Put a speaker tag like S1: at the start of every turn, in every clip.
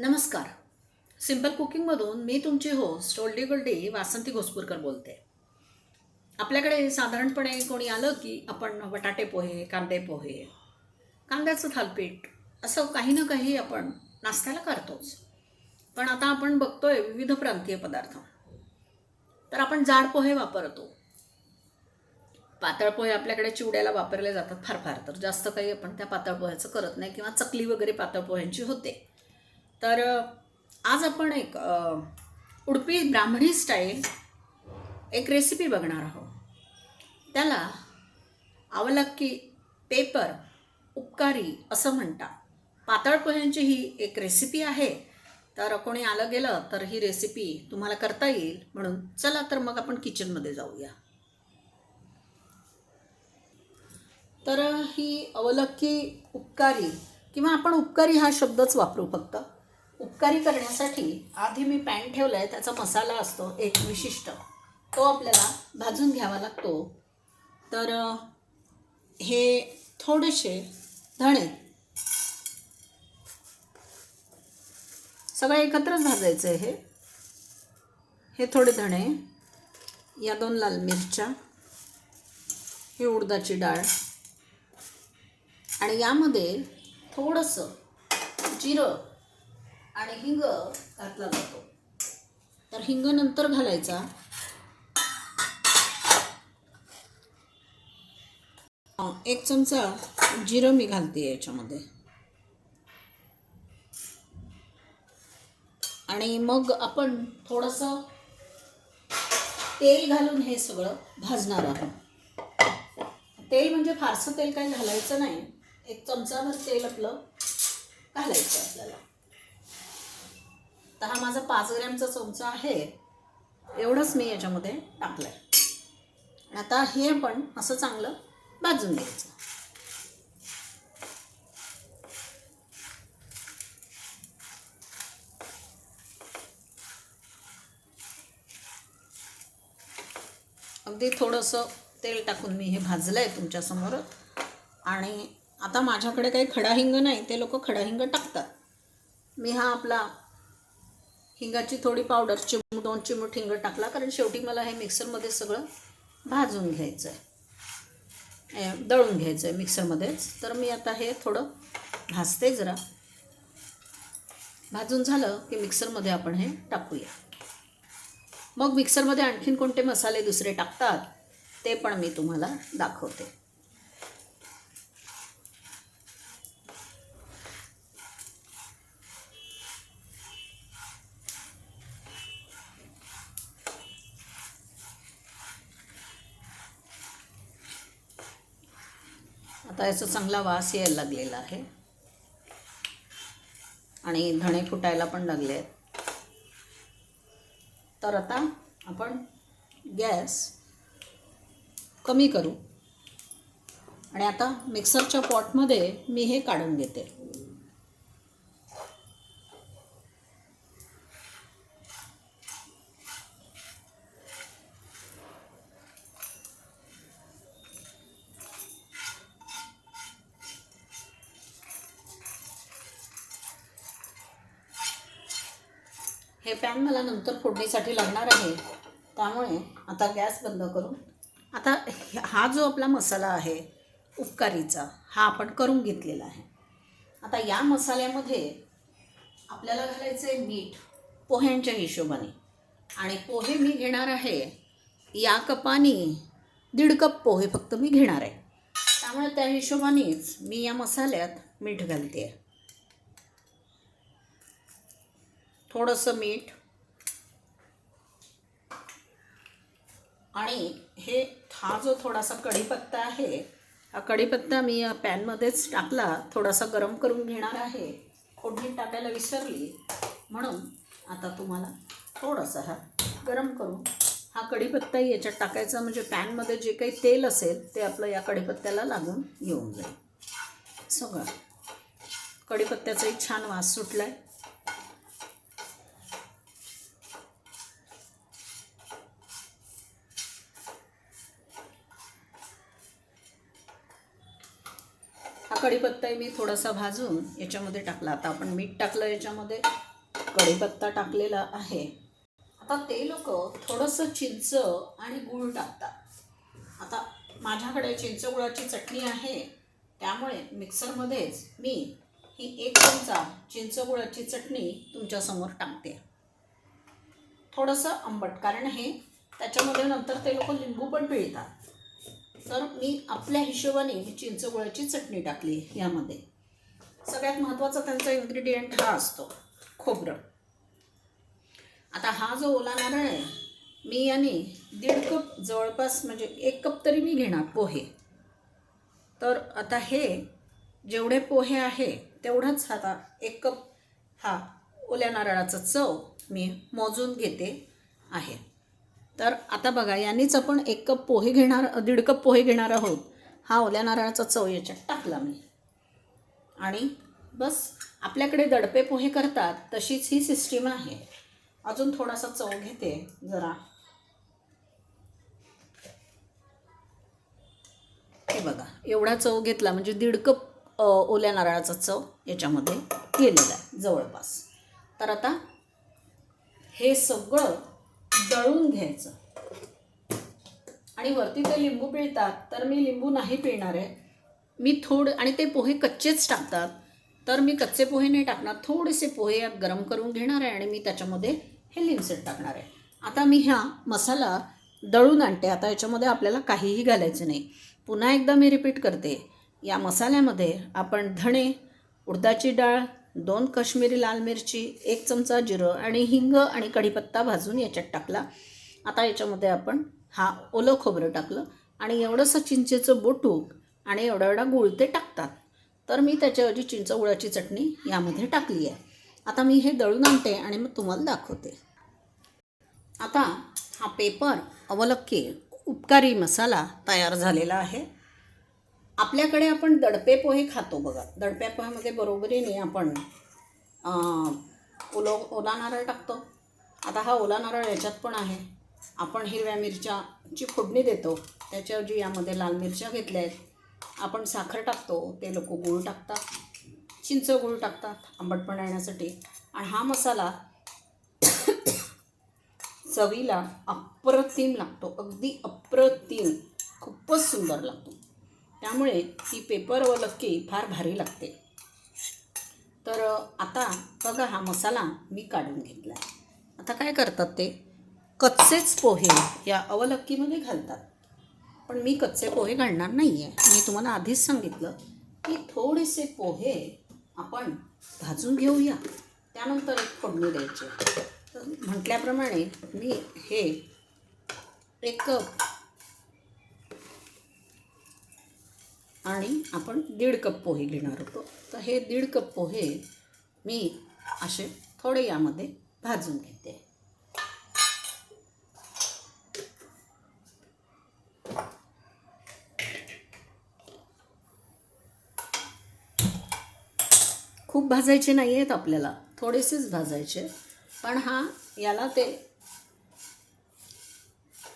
S1: नमस्कार. सिंपल कुकिंगमधून मी तुमची host oldie goldie Vasanti Ghospurkar बोलते. आपल्याकडे साधारणपणे कोणी आलं की आपण बटाटे पोहे कांदे पोहे कांद्याचं थालपीठ असं काही ना काही आपण नाश्त्याला करतोच. पण आता आपण बघतोय विविध प्रांतीय पदार्थ. तर आपण जाड पोहे वापरतो. पातळ पोहे आपल्याकडे चिवड्याला वापरले जातात फार फार तर जास्त काही आपण त्या पातळ पोह्याचं करत नाही किंवा चकली वगैरे पातळ पोह्यांची होते. तर आज आपण एक उडपी ब्राह्मणी स्टाईल एक रेसिपी बघणार आहोत. त्याला आवलक्की पेपर उपकारी असं म्हणतात. पातळ पोह्यांची ही एक रेसिपी आहे. तर कोणी आलं गेलं तर ही रेसिपी तुम्हाला करता येईल. म्हणून चला तर मग आपण किचनमध्ये जाऊया. तर ही अवलक्की उपकारी किंवा आपण उपकारी हा शब्दच वापरू फक्त. उपकारी करण्यासाठी आधी मी पॅन ठेवला आहे त्याचा मसाला असतो एक विशिष्ट. तो आपल्याला भाजून घ्यावा लागतो. तर हे थोडेसे धणे. सगळं एकत्रच भाजायचं आहे हे. हे थोडे धणे. या दोन लाल मिरच्या. ही उडदाची डाळ. आणि यामध्ये थोडंसं जिरं. आणि हिंग घातला जातो. तर हिंग नंतर घालायचा. एक चमचा जिरं मी घालते याच्यामध्ये. आणि मग आपण थोडंसं तेल घालून हे सगळं भाजणार आहोत. तेल म्हणजे फारसं तेल काही घालायचं नाही. एक चमचाभर तेल आपलं घालायचं आपल्याला. तर हा माझा पाच ग्रॅमचा चमचा आहे. एवढंच मी याच्यामध्ये टाकलं आहे आता हे पण असं चांगलं भाजून घ्यायचं. अगदी थोडंसं तेल टाकून मी हे भाजलं आहे तुमच्यासमोर आणि आता माझ्याकडे काही खडाहिंग नाही ते लोक खडाहिंग टाकतात. मी हा आपला हिंगाची थोडी पावडर चिमू दोन चिमूट हिंग टाकला. कारण शेवटी मला हे मिक्सरमध्ये सगळं भाजून घ्यायचं आहे दळून घ्यायचं आहे मिक्सरमध्येच तर मी आता हे थोडं भाजते जरा. भाजून झालं की मिक्सरमध्ये आपण हे टाकूया. मग मिक्सरमध्ये आणखीन कोणते मसाले दुसरे टाकतात ते पण मी तुम्हाला दाखवते. आता याचा चांगला वास यायला लागलेला आहे. आणि धणे फुटायला पण लागले आहेत. तर आता आपण गॅस कमी करू. आणि आता मिक्सरच्या पॉटमध्ये मी हे काढून घेते. हे पॅन मला नंतर फोडणीसाठी लागणार आहे. त्यामुळे आता गॅस बंद करून आता हा जो आपला मसाला आहे उपकारीचा हा आपण करून घेतलेला आहे. आता या मसाल्यामध्ये आपल्याला घालायचं आहे मीठ पोह्यांच्या हिशोबाने. आणि पोहे मी घेणार आहे या कपानी दीड कप पोहे फक्त मी घेणार आहे. त्यामुळे त्या हिशोबानेच मी या मसाल्यात मीठ घालते आहे थोडंसं मीठ आणि हे हा जो थोडासा कढीपत्ता आहे हा कढीपत्ता मी या पॅनमध्येच टाकला थोडासा गरम करून घेणार आहे. फोडणी टाकायला विसरली. म्हणून आता तुम्हाला थोडासा हा गरम करून हा कढीपत्ता याच्यात टाकायचा म्हणजे पॅनमध्ये जे काही तेल असेल ते आपलं या कढीपत्त्याला लागून येऊन जाईल. सगळं. कढीपत्त्याचाही छान वास सुटला आहे कढीपत्ताही मी थोडासा भाजून याच्यामध्ये टाकला. आता आपण मीठ टाकलं याच्यामध्ये कढीपत्ता टाकलेला आहे. आता ते लोक थोडंसं चिंच आणि गूळ टाकतात. आता माझ्याकडे चिंच गुळाची चटणी आहे त्यामुळे मिक्सरमध्येच मी ही एक चमचा चिंच गुळाची चटणी तुमच्यासमोर टाकते. थोडंसं आंबट कारण हे त्याच्यामध्ये नंतर ते लोक लिंबू पण पिळतात. तर मी आपल्या हिशोबाने ही चिंच चटणी टाकली यामध्ये. सगळ्यात महत्त्वाचा त्यांचा इन्ग्रेडियंट हा असतो खोबरं. आता हा जो ओला नारळ आहे मी याने दीड कप जवळपास म्हणजे एक कप तरी मी घेणार पोहे. तर आता हे जेवढे पोहे आहे तेवढाच आता एक कप हा ओल्या नारळाचा चव मी मोजून घेते आहे. तर आता बघा यांनीच आपण एक कप पोहे घेणार दीड कप पोहे घेणार आहोत. हा ओल्या नारळाचा चव याच्यात टाकला मी. आणि बस आपल्याकडे दडपे पोहे करतात तशीच ही सिस्टीम आहे. अजून थोडासा चव घेते जरा. हे बघा एवढा चव घेतला म्हणजे दीड कप ओल्या नारळाचा चव याच्यामध्ये गेलेला आहे जवळपास. तर आता हे सगळं दळून घ्यायचं. आणि वरती ते लिंबू पिळतात तर मी लिंबू नाही पिळणार आहे. मी थोडं आणि ते पोहे कच्चेच टाकतात. तर मी कच्चे पोहे नाही टाकणार थोडेसे पोहे गरम करून घेणार आहे आणि मी त्याच्यामध्ये हे लिंसेट टाकणार आहे. आता मी ह्या मसाला दळून आणते. आता याच्यामध्ये आपल्याला काहीही घालायचं नाही. पुन्हा एकदा मी रिपीट करते. या मसाल्यामध्ये आपण धणे उडदाची डाळ दोन काश्मीरी लाल मिरची एक चमचा जिरं आणि हिंग आणि कढीपत्ता भाजून याच्यात टाकला. आता याच्यामध्ये आपण हा ओलं खोबरं टाकलं आणि एवढंसं चिंचेचं बोटूक आणि एवढा एवढा गुळ ते टाकतात. तर मी त्याच्याऐवजी चिंच गुळाची चटणी यामध्ये टाकली आहे. आता मी हे दळून आणते आणि मग तुम्हाला दाखवते. आता हा पेपर अवलक्की उपकारी मसाला तयार झालेला आहे. आपल्याकडे आपण दडपे पोहे खातो बघा. दडप्या पोह्यामध्ये बरोबरीने आपण ओलो ओला नारळ टाकतो. आता हा ओला नारळ याच्यात पण आहे. आपण हिरव्या मिरच्याची फोडणी देतो. त्याच्याऐवजी यामध्ये लाल मिरच्या घेतल्या आहेत आपण साखर टाकतो. ते लोक गूळ टाकतात चिंच गूळ टाकतात आंबटपणा येण्यासाठी आणि हा मसाला चवीला अप्रतिम लागतो. अगदी अप्रतिम. खूपच सुंदर लागतो. त्यामुळे ती पेपर लक्की फार भारी लागते. तर आता बघा हा मसाला मी काढून घेतला आहे. आता काय करतात ते? कच्चेच पोहे या अवलक्कीमध्ये घालतात. पण मी कच्चे पोहे घालणार नाही आहे मी तुम्हाला आधीच सांगितलं की थोडेसे पोहे आपण भाजून घेऊया. त्यानंतर एक फोडणी द्यायची. तर म्हटल्याप्रमाणे मी हे एक आणि आपण दीड कप पोहे घेणार होतो तर हे दीड कप पोहे मी असे थोडे यामध्ये भाजून घेते. खूप भाजायचे नाही आहेत आपल्याला थोडेसेच भाजायचे. पण हा याला ते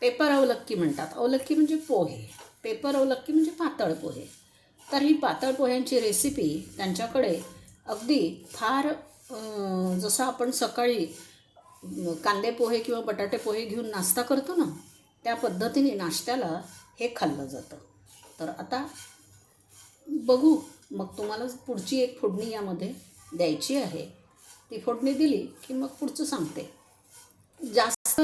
S1: पेपर अवलक्की म्हणतात. अवलक्की म्हणजे पोहे. पेपर अवलक्की म्हणजे पातळ पोहे. तर ही पातळ पोह्यांची रेसिपी त्यांच्याकडे अगदी फार जसं आपण सकाळी कांदे पोहे किंवा बटाटे पोहे घेऊन नाश्ता करतो ना त्या पद्धतीने नाश्त्याला हे खाल्लं जातं. तर आता बघू मग तुम्हाला पुढची एक फोडणी यामध्ये द्यायची आहे. ती फोडणी दिली की मग पुढचं सांगते. जास्त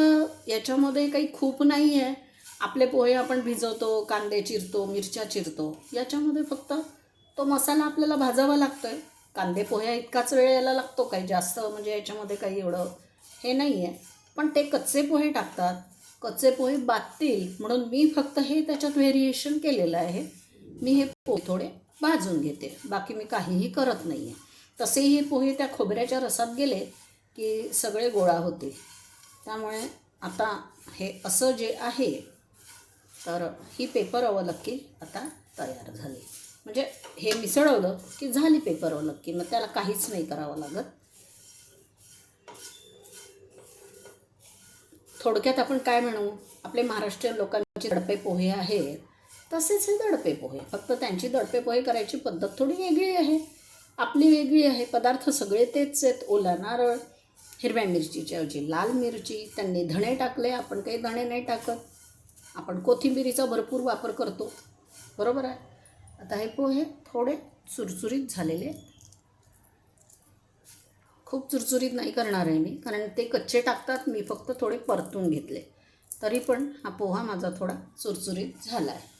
S1: याच्यामध्ये काही खूप नाही आहे आपले पोहे आपण भिजवतो कांदे चिरतो मिरच्या चिरतो. याच्यामध्ये फक्त तो मसाला आपल्याला भाजावा लागतो आहे कांदे पोह्या इतकाच वेळ यायला लागतो काही जास्त म्हणजे याच्यामध्ये काही एवढं हे नाही आहे पण ते कच्चे पोहे टाकतात. कच्चे पोहे बाततील म्हणून मी फक्त हे त्याच्यात व्हेरिएशन केलेलं आहे. मी हे पोहे थोडे भाजून घेते. बाकी मी काहीही करत नाही आहे तसेही हे पोहे त्या खोबऱ्याच्या रसात गेले की सगळे गोळा होते त्यामुळे आता हे असं जे आहे तर ही पेपर अवलक्की आता तयार झाली. म्हणजे हे मिसळवलं की झाली पेपर अवलक्की मग त्याला काहीच नाही करावं लागत. थोडक्यात आपण काय म्हणू? आपले महाराष्ट्रीयन लोकांचे दडपे पोहे आहेत तसेच हे दडपे पोहे. फक्त त्यांची दडपे पोहे करायची पद्धत थोडी वेगळी आहे. आपली वेगळी आहे. पदार्थ सगळे तेच आहेत. ओला नारळ हिरव्या मिरचीच्या ऐवजी लाल मिरची त्यांनी धणे टाकले. आपण काही धणे नाही टाकत. आपण कोथिंबिरीचा भरपूर वापर करतो. बरोबर आहे? आता हे पोहे थोडे चुरचुरीत झालेले आहेत. खूप चुरचुरीत नाही करणार आहे मी कारण ते कच्चे टाकतात मी फक्त थोडे परतून घेतले. तरी पण हा पोहा माझा थोडा चुरचुरीत झाला आहे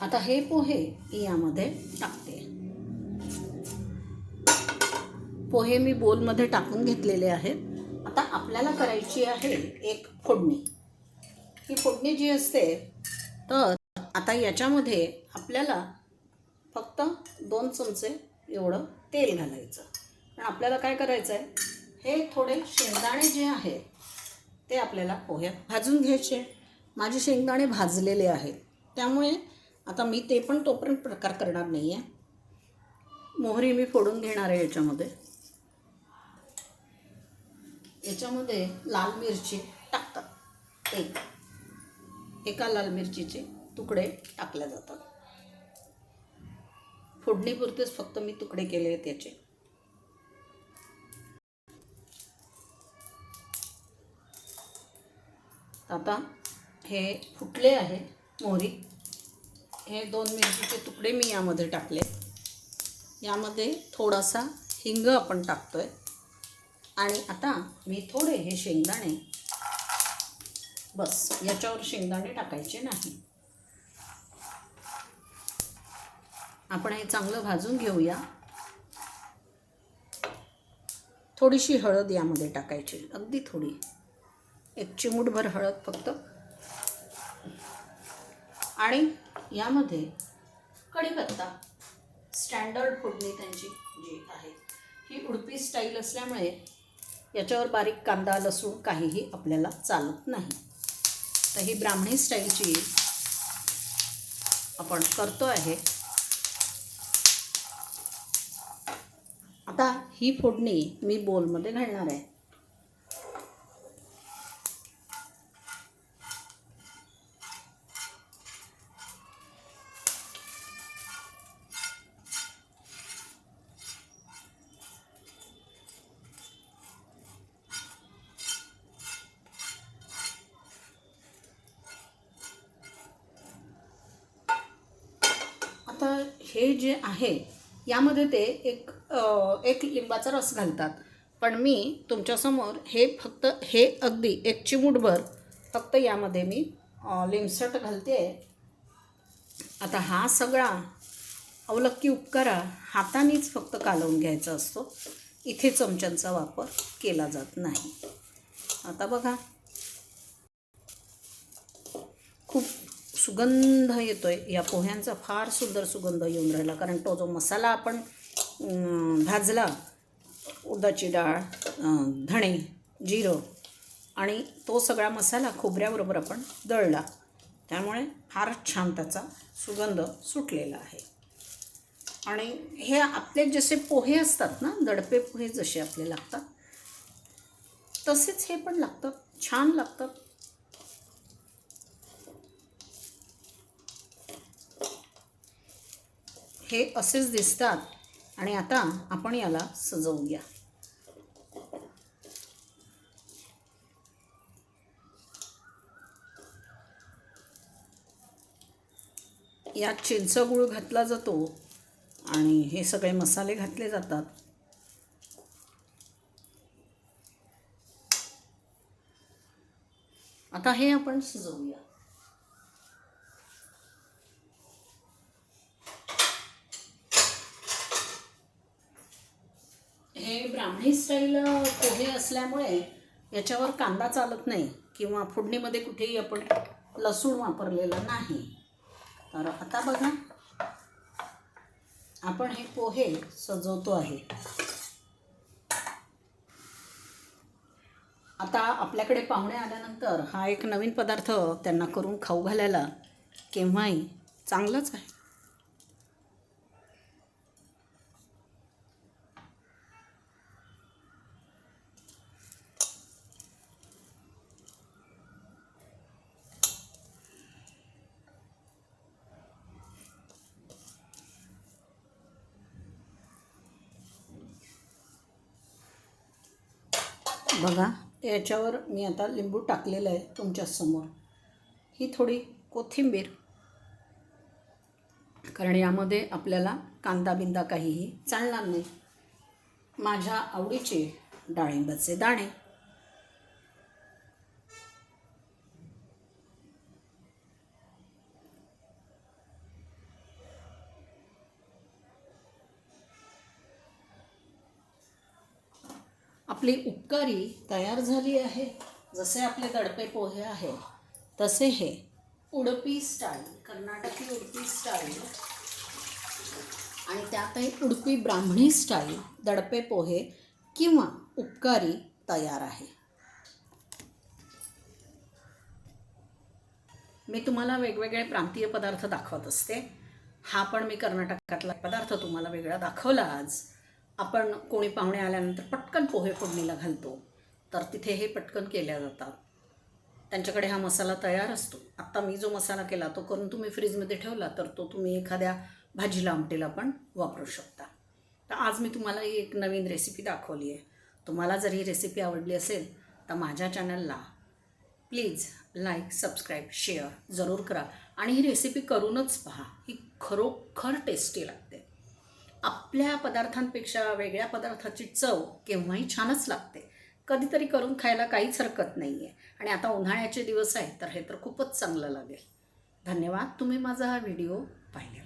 S1: आता हे पोहे मी यामध्ये टाकते. पोहे मी बोलमध्ये टाकून घेतलेले आहेत. आता आपल्याला करायची आहे एक फोडणी. ही फोडणी जी असते तर आता याच्यामध्ये आपल्याला फक्त दोन चमचे एवढं तेल घालायचं. पण आपल्याला काय करायचं आहे हे थोडे शेंगदाणे जे आहेत ते आपल्याला पोह्यात भाजून घ्यायचे. माझे शेंगदाणे भाजलेले आहेत. त्यामुळे आता मी ते पण तोपर्यंत प्रकार करणार नाही आहे मोहरी मी फोडून घेणार आहे याच्यामध्ये. याच्यामध्ये लाल मिरची टाकतात. एक. एका लाल मिरचीचे तुकडे टाकले जातात. फोडणीपुरतेच फक्त मी तुकडे केले आहेत याचे. आता हे फुटले आहे मोहरी. हे दोन मिरचीचे तुकडे मी यामध्ये टाकले. यामध्ये थोडासा हिंग आपण टाकतो आहे आणि आता मी थोडे हे शेंगदाणे बस याच्यावर शेंगदाणे टाकायचे नाही. आपण हे चांगलं भाजून घेऊया. थोडीशी हळद यामध्ये टाकायची अगदी थोडी. एक चिमूटभर हळद फक्त. आणि यामध्ये कढीपत्ता स्टँडर्ड फोडणी त्यांची जी आहे ही उडपी स्टाईल असल्यामुळे याच्यावर बारीक कांदा लसूण काहीही आपल्याला चालत नाही. तर ही ब्राह्मणी स्टाईलची आपण करतो आहे. आता ही फोडणी मी बोलमध्ये घालणार आहे आता हे जे आहे यामध्ये ते एक एक लिंबाचा रस घालतात. पण मी तुमच्यासमोर हे फक्त हे अगदी एक चिमूटभर फक्त यामध्ये मी अ, लिंबसट घालते. आता हा सगळा अवलक्की उपकारा हातानेच फक्त कालवून घ्यायचा असतो. इथे चमच्यांचा वापर केला जात नाही. आता बघा. खूप सुगंध येतो आहे या पोह्यांचा फार सुंदर सुगंध येऊन राहिला. कारण तो जो मसाला आपण भाजला उदाची डाळ धणे जिरं आणि तो सगळा मसाला खोबऱ्याबरोबर आपण दळला. त्यामुळे फारच छान त्याचा सुगंध सुटलेला आहे. आणि हे आपले जसे पोहे असतात ना दडपे पोहे जसे आपले लागतात तसेच हे पण लागतात छान लागतात हे असेच दिसतात. आणि आता आपण याला सजवूया. यात चिंच गुळ घातला जातो आणि हे सगळे मसाले घातले जातात. आता हे आपण सजवूया हे ब्राह्मणी स्टाईल पोहे असल्यामुळे याच्यावर कांदा चालत नाही किंवा फोडणीमध्ये कुठेही आपण लसूण वापरलेला नाही. तर आता बघा आपण हे पोहे सजवतो आहे. आता आपल्याकडे पाहुणे आल्यानंतर हा एक नवीन पदार्थ त्यांना करून खाऊ घालायला केव्हाही चांगलंच आहे. बघा याच्यावर मी आता लिंबू टाकलेलं आहे तुमच्यासमोर ही थोडी कोथिंबीर. कारण यामध्ये आपल्याला कांदा बिंदा काहीही चालणार नाही. माझ्या आवडीचे डाळिंबाचे दाणे. आपली उपकारी तयार झाली आहे. जसे आपले दडपे पोहे आहे तसे हे उडपी स्टाईल कर्नाटकी उडपी स्टाईल आणि त्यातही उडपी ब्राह्मणी स्टाईल दडपे पोहे किंवा उपकारी तयार आहे. मी तुम्हाला वेगवेगळे प्रांतीय पदार्थ दाखवत असते. हा पण मी कर्नाटकातला पदार्थ तुम्हाला वेगळा दाखवला आज. आपण कोणी पाहुणे आल्यानंतर पटकन पोहे फोडणीला घालतो. तर तिथे हे पटकन केल्या जातात. त्यांच्याकडे हा मसाला तयार असतो. आत्ता मी जो मसाला केला तो करून तुम्ही फ्रीजमध्ये ठेवला तर तो तुम्ही एखाद्या भाजीला आमटीला पण वापरू शकता. तर आज मी तुम्हाला ही एक नवीन रेसिपी दाखवली आहे. तुम्हाला जर ही रेसिपी आवडली असेल तर माझ्या चॅनलला प्लीज लाईक सबस्क्राईब शेअर जरूर करा. आणि ही रेसिपी करूनच पहा ही खरोखर टेस्टी लागते. आपल्या पदार्थांपेक्षा वेगळ्या पदार्थाची चव केव्हाही छानच लागते. कधीतरी करून खायला काहीच हरकत नाही आहे आणि आता उन्हाळ्याचे दिवस आहेत तर हे तर खूपच चांगलं लागेल. धन्यवाद तुम्ही माझा हा व्हिडिओ पाहिला